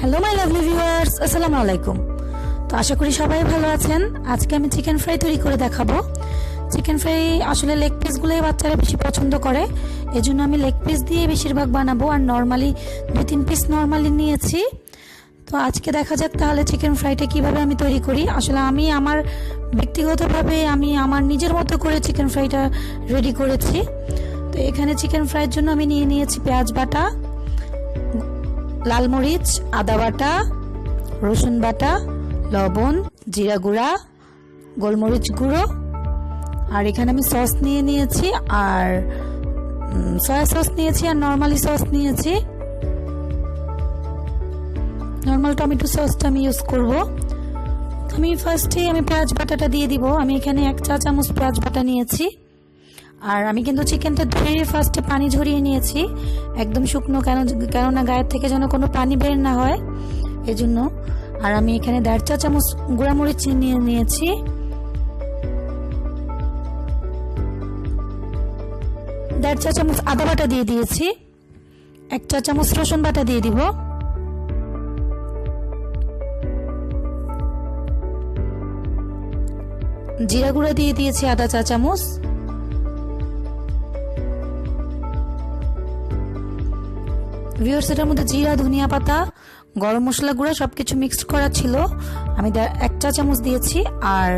Hello my lovely viewers আসসালামু আলাইকুম তো আশা করি সবাই ভালো আছেন। আজকে আমি চিকেন ফ্রাই তৈরি করে দেখাবো। চিকেন ফ্রাই আসলে লেগ পিসগুলোই বাচ্চারা বেশি পছন্দ করে। এজন্য আমি লেগ পিস দিয়ে বেশিরভাগ বানাবো। আর নর্মালি দুই, তিন পিস নর্মালি নিয়েছি। তো আজকে দেখা যাক তাহলে চিকেন ফ্রাইটা কীভাবে আমি তৈরি করি। আসলে আমি আমার ব্যক্তিগতভাবে আমি আমার নিজের মতো করে চিকেন ফ্রাইটা রেডি করেছি। তো এখানে চিকেন ফ্রাইয়ের জন্য আমি নিয়ে নিয়েছি পেঁয়াজ বাটা। লাল মরিচ, আদা বাটা, রসুন বাটা, লবণ, জিরা গুঁড়া, গোলমরিচ গুঁড়ো। আর এখানে আমি সস নিয়ে নিয়েছি, আর সয়া সস নিয়েছি আর নর্মালি সস নিয়েছি। নর্মাল টমেটো সসটা আমি ইউজ করব। আমি ফার্স্টে আমি পেঁয়াজ বাটাটা দিয়ে দিব। আমি এখানে এক চা চামচ পেঁয়াজ বাটা নিয়েছি। আর আমি কিন্তু চিকেনটা ধুয়ে ফার্স্টে পানি ঝরিয়ে নিয়েছি। একদম শুকনো কেন কেননা গায়ের থেকে যেন কোনো পানি বের না হয়। এজন্য। আর আমি এখানে দেড় চা চামচ গুঁড়ামরিচ নিয়ে নিয়েছি। দেড় চা চামচ আদা বাটা দিয়ে দিয়েছি। এক চা চামচ রসুন বাটা দিয়ে দিব। জিরা গুঁড়া দিয়ে দিয়েছি আদা চা চামচ। ভিউয়ার্স এটার মধ্যে জিরা, ধনিয়া পাতা, গরম মশলা গুঁড়া সব কিছু মিক্সড করা ছিল। আমি এক চা চামচ দিয়েছি আর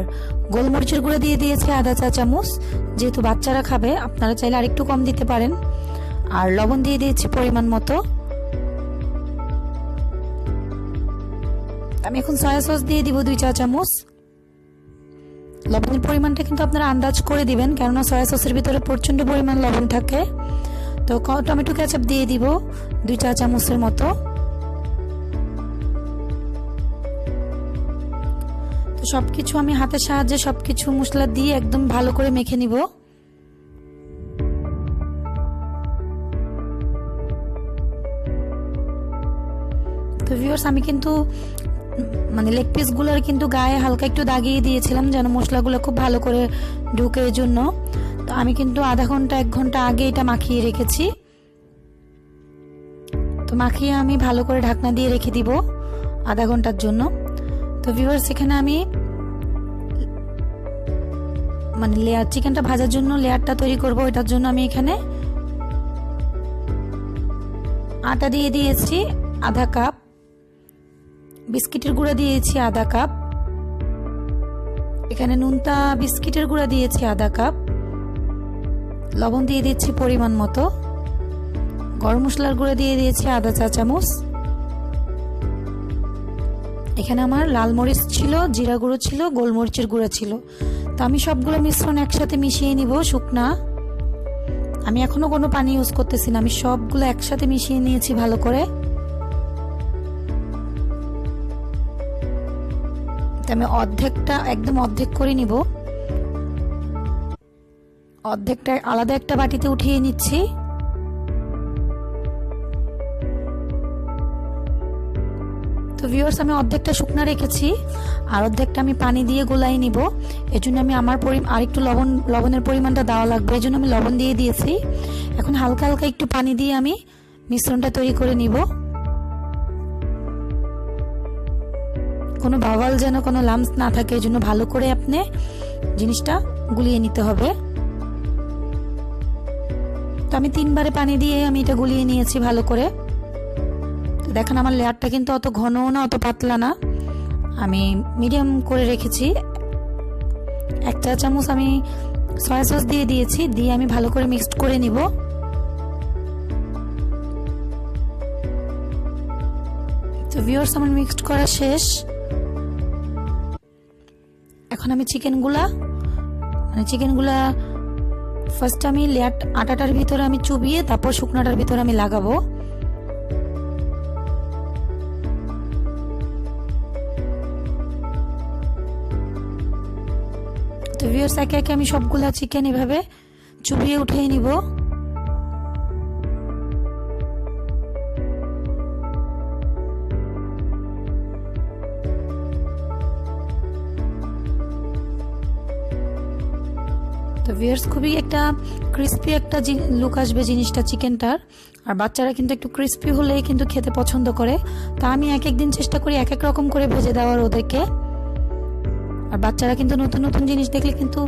গোলমরিচের গুঁড়া দিয়ে দিয়েছি আধা চা চামচ। যেহেতু বাচ্চারা খাবে, আপনারা চাইলে আরেকটু কম দিতে পারেন। আর লবণ দিয়ে দিয়েছি পরিমাণ মতো। আমি এখন সয়া সস দিয়ে দিব দুই চা চামচ। লবণের পরিমাণটা কিন্তু আপনারা আন্দাজ করে দিবেন, কেননা সয়া সসের ভিতরে প্রচণ্ড পরিমাণ লবণ থাকে। তো টমেটো কেচাপ দিয়ে দিব, দুই চা চামচের মতো। তো সব কিছু আমি হাতের সাহায্যে সব কিছু মশলা দিয়ে একদম ভালো করে মেখে নিব। তো ভিউয়ার্স আমি কিন্তু মানে লেগ পিসগুলোর কিন্তু গায়ে হালকা একটু দাগিয়ে দিয়েছিলাম যেন মশলাগুলো খুব ভালো করে ঢুকে জন্য। তো আমি কিন্তু আধা ঘণ্টা, এক ঘণ্টা আগে এটা মাখিয়ে রেখেছি। তো মাখিয়ে আমি ভালো করে ঢাকনা দিয়ে রেখে দিব আধা ঘণ্টার জন্য। তো ভিউয়ার্স এখানে আমি মানে লেয়ার চিকেনটা ভাজার জন্য লেয়ারটা তৈরি করব এটার জন্য আমি এখানে আটা দিয়ে দিয়েছি আধা কাপ, বিস্কিটের গুঁড়া দিয়েছি আধা কাপ। এখানে নুনতা বিস্কিটের গুঁড়া দিয়েছি আধা কাপ। লবণ দিয়ে দিচ্ছি পরিমাণ মতো। গরম মশলার গুঁড়ো দিয়ে দিয়েছি আধা চা চামচ এখানে আমার লাল মরিচ ছিল, জিরা গুঁড়ো ছিল, গোলমরিচের গুঁড়া ছিল। তো আমি সবগুলো মিশ্রণ একসাথে মিশিয়ে নিব শুকনা। আমি এখনও কোনো পানি ইউজ করতেছি না, আমি সবগুলো একসাথে মিশিয়ে নিয়েছি ভালো করে। আমি অর্ধেকটা, একদম অর্ধেক করে নিব। অর্ধেকটা, আলাদা একটা বাটিতে উঠিয়ে নিচ্ছি। তো ভিউয়ার্স আমি অর্ধেকটা শুকনা রেখেছি, আর অর্ধেকটা আমি পানি দিয়ে গোলাই নিব। এর জন্য আমি আমার পরি, আরেকটু লবণ, লবণের পরিমাণটা দেওয়া লাগবে এই জন্য আমি লবণ দিয়ে দিয়েছি। এখন হালকা হালকা একটু পানি দিয়ে আমি মিশ্রণটা তৈরি করে নিব। কোনো বাওয়াল যেন কোনো লামস না থাকে, এজন্য ভালো করে আপনি জিনিসটা গুলিয়ে নিতে হবে। তো আমি তিনবারে পানি দিয়ে আমি এটা গুলিয়ে নিয়েছি ভালো করে। দেখেন আমার লেয়ারটা কিন্তু অত ঘনও না, অত পাতলা না। আমি মিডিয়াম করে রেখেছি। এক চা চামচ আমি সয়া সস দিয়ে দিয়েছি, দিয়ে আমি ভালো করে মিক্সড করে নিব। তো ভিউয়ার্স, আমার মিক্সড করা শেষ। এখন আমি চিকেনগুলা মানে চিকেনগুলা ফার্স্ট আমি লেয়ার আটাটার ভিতরে আমি চুবিয়ে, তারপর শুকনাটার ভিতরে আমি লাগাবো। তো ভিউয়ার্স একে একে আমি সবগুলা চিকেন এভাবে চুবিয়ে উঠিয়ে নিব। তো ভিয়ার্স খুবই একটা ক্রিস্পি একটা লুক আসবে জিনিসটা চিকেনটার আর বাচ্চারা কিন্তু একটু ক্রিস্পি হলেই কিন্তু খেতে পছন্দ করে। তা আমি এক এক দিন চেষ্টা করি এক এক রকম করে ভেজে দেওয়ার ওদেরকে। আর বাচ্চারা কিন্তু নতুন নতুন জিনিস দেখলে কিন্তু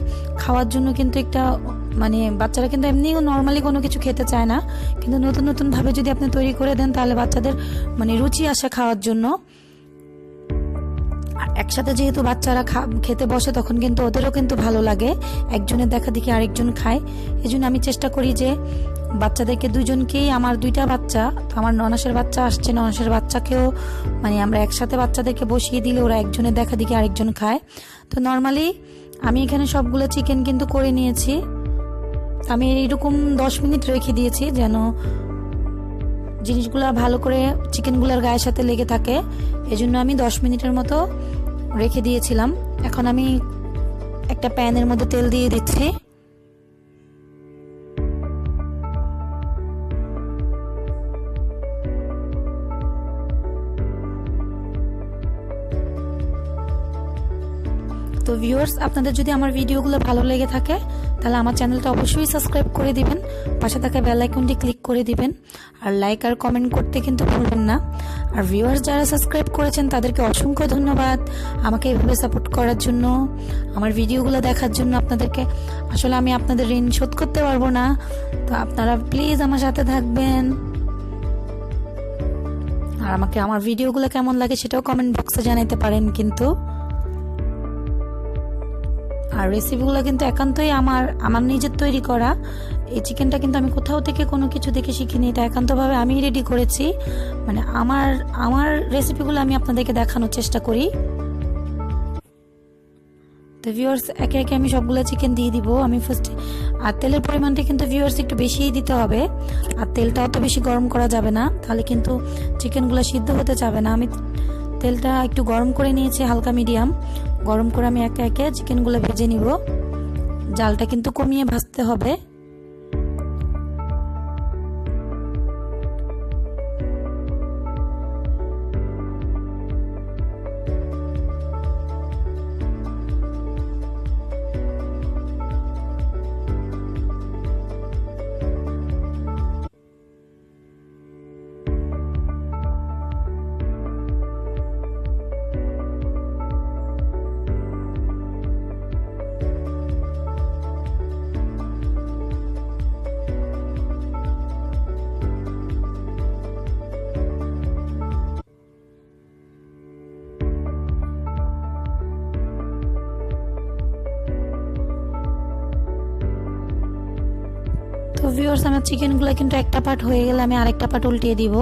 খাওয়ার জন্য কিন্তু একটা মানে বাচ্চারা কিন্তু এমনিও নর্মালি কোনো কিছু খেতে চায় না। কিন্তু নতুন নতুনভাবে যদি আপনি তৈরি করে দেন, তাহলে বাচ্চাদের মানে রুচি আসে খাওয়ার জন্য। একসাথে যেহেতু বাচ্চারা খেতে বসে, তখন কিন্তু ওদেরও কিন্তু ভালো লাগে। একজনের দেখা দেখি আরেকজন খায়। এই জন্য আমি চেষ্টা করি যে বাচ্চাদেরকে দুজনকেই, আমার দুইটা বাচ্চা, তো আমার ননাসের বাচ্চা আসছে, ননাসের বাচ্চাকেও মানে আমরা একসাথে বাচ্চাদেরকে বসিয়ে দিলে ওরা একজনের দেখা দেখি আরেকজন খায়। তো নর্মালি আমি এখানে সবগুলো চিকেন কিন্তু করে নিয়েছি। আমি এইরকম দশ মিনিট রেখে দিয়েছি যেন জিনিসগুলো ভালো করে চিকেনগুলোর গায়ের সাথে লেগে থাকে, এজন্য আমি দশ মিনিটের মতো রেখে দিয়েছিলাম। এখন আমি একটা প্যানের মধ্যে তেল দিয়ে দিচ্ছি। তো ভিউয়ার্স আপনাদের যদি আমার ভিডিওগুলো ভালো লেগে থাকে, তাহলে আমার চ্যানেলটা অবশ্যই সাবস্ক্রাইব করে দিবেন। পাশে থাকা বেল আইকনটি ক্লিক করে দিবেন। আর লাইক আর কমেন্ট করতে কিন্তু ভুলবেন না। আর ভিউয়ার্স যারা সাবস্ক্রাইব করেছেন, তাদেরকে অসংখ্য ধন্যবাদ আমাকে এভাবে সাপোর্ট করার জন্য, আমার ভিডিওগুলো দেখার জন্য আপনাদেরকে। আসলে আমি আপনাদের ঋণ শোধ করতে পারব না। তো আপনারা প্লিজ আমার সাথে থাকবেন। আর আমাকে, আমার ভিডিওগুলো কেমন লাগে সেটাও কমেন্ট বক্সে জানাতে পারেন কিন্তু। আর রেসিপিগুলো কিন্তু একান্তই আমার আমার নিজের তৈরি করা। এই চিকেনটা কিন্তু আমি কোথাও থেকে কোনো কিছু দেখে শিখিনি। এটা একান্তভাবে আমি রেডি করেছি। মানে আমার আমার রেসিপিগুলো আমি আপনাদেরকে দেখানোর চেষ্টা করি। তো ভিউয়ার্স একে একে আমি সবগুলো চিকেন দিয়ে দিব। আমি ফার্স্ট আর তেলের পরিমাণটা কিন্তু ভিউয়ার্স একটু বেশিই দিতে হবে। আর তেলটা অত বেশি গরম করা যাবে না। তাহলে কিন্তু চিকেনগুলো সিদ্ধ হতে যাবে না। আমি তেলটা একটু গরম করে নিয়েছি, হালকা মিডিয়াম গরম করে আমি একে একে চিকেনগুলো ভেজে নিব। জালটা কিন্তু কমিয়ে ভাজতে হবে। ভিউয়ার্স আমার চিকেনগুলো কিন্তু একটা পার্ট হয়ে গেলে আমি আরেকটা পার্ট উল্টিয়ে দিব।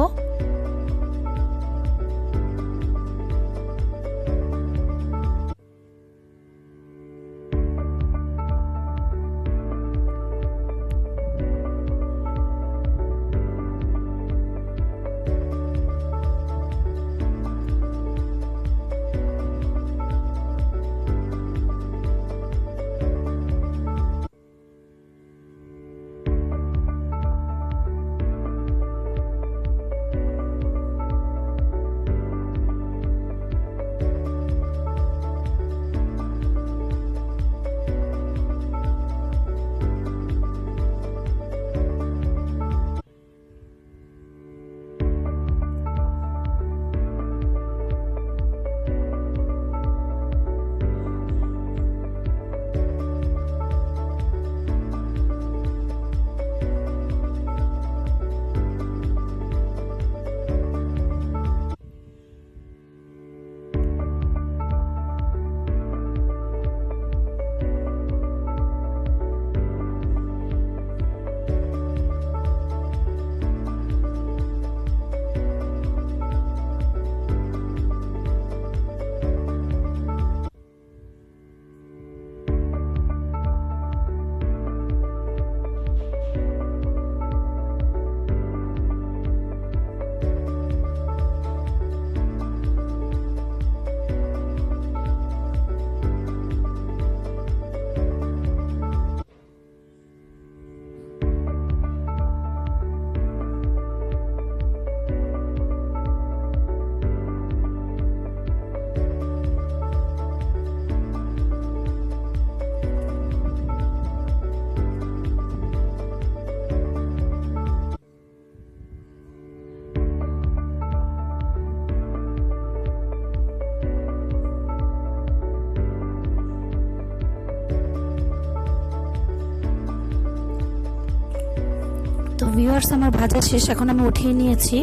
ভিউয়ার্স আমার ভাজা শেষ, এখন আমি উঠিয়ে নিয়েছি।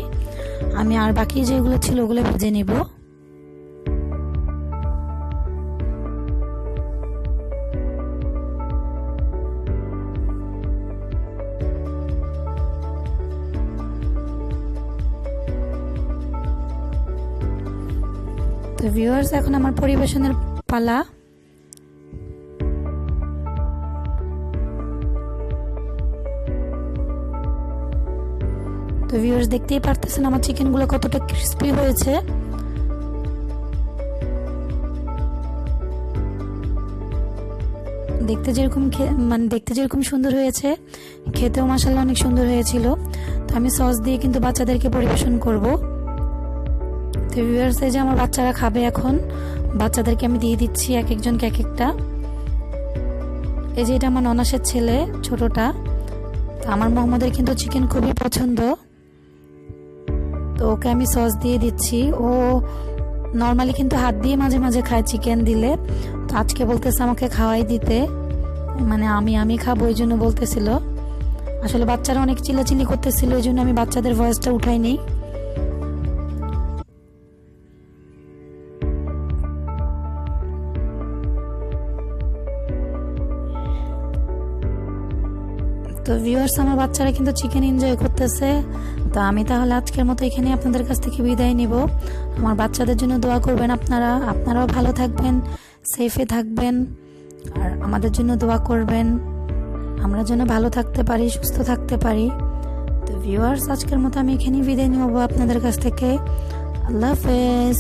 আমি আর বাকি যেগুলো ছিল ওগুলো ভেজে নিব। তো ভিউয়ার্স এখন আমার পরিবেশনের পালা। ভিউয়ার্স দেখতেই পারতেছেন আমার চিকেনগুলো কতটা ক্রিস্পি হয়েছে। দেখতে যেরকম মানে দেখতে যেরকম সুন্দর হয়েছে, খেতেও মাসাল্লাহ অনেক সুন্দর হয়েছিল। তো আমি সস দিয়ে কিন্তু বাচ্চাদেরকে পরিবেশন করব। তো ভিউয়ার্স এই যে আমার বাচ্চারা খাবে এখন, বাচ্চাদেরকে আমি দিয়ে দিচ্ছি এক একজনকে এক একটা। এই যে এটা আমার ননাসের ছেলে, ছোটটা। আমার মোহাম্মদের কিন্তু চিকেন খুবই পছন্দ। তো ওকে আমি সস দিয়ে দিচ্ছি। ও নর্মালি কিন্তু হাত দিয়ে মাঝে মাঝে খায় চিকেন দিলে। তো আজকে বলতেছে আমাকে খাওয়াই দিতে। মানে আমি আমি খাব ওই জন্য বলতেছিল। আসলে বাচ্চারা অনেক চিল্লাচিল্লি করতেছিল ওই জন্য আমি বাচ্চাদের ভয়েসটা উঠাই উঠাইনি। তো ভিউয়ার্স আমার বাচ্চারা কিন্তু চিকেন এনজয় করতেছে। তো আমি তাহলে আজকের মতো এখানে আপনাদের কাছ থেকে বিদায় নিব। আমার বাচ্চাদের জন্য দোয়া করবেন আপনারা। আপনারাও ভালো থাকবেন সেফে থাকবেন, আর আমাদের জন্য দোয়া করবেন। আমরা যেন ভালো থাকতে পারি, সুস্থ থাকতে পারি। তো ভিউয়ার্স আজকের মতো আমি এখানেই বিদায় নেব আপনাদের কাছ থেকে। আল্লাহ হাফেজ।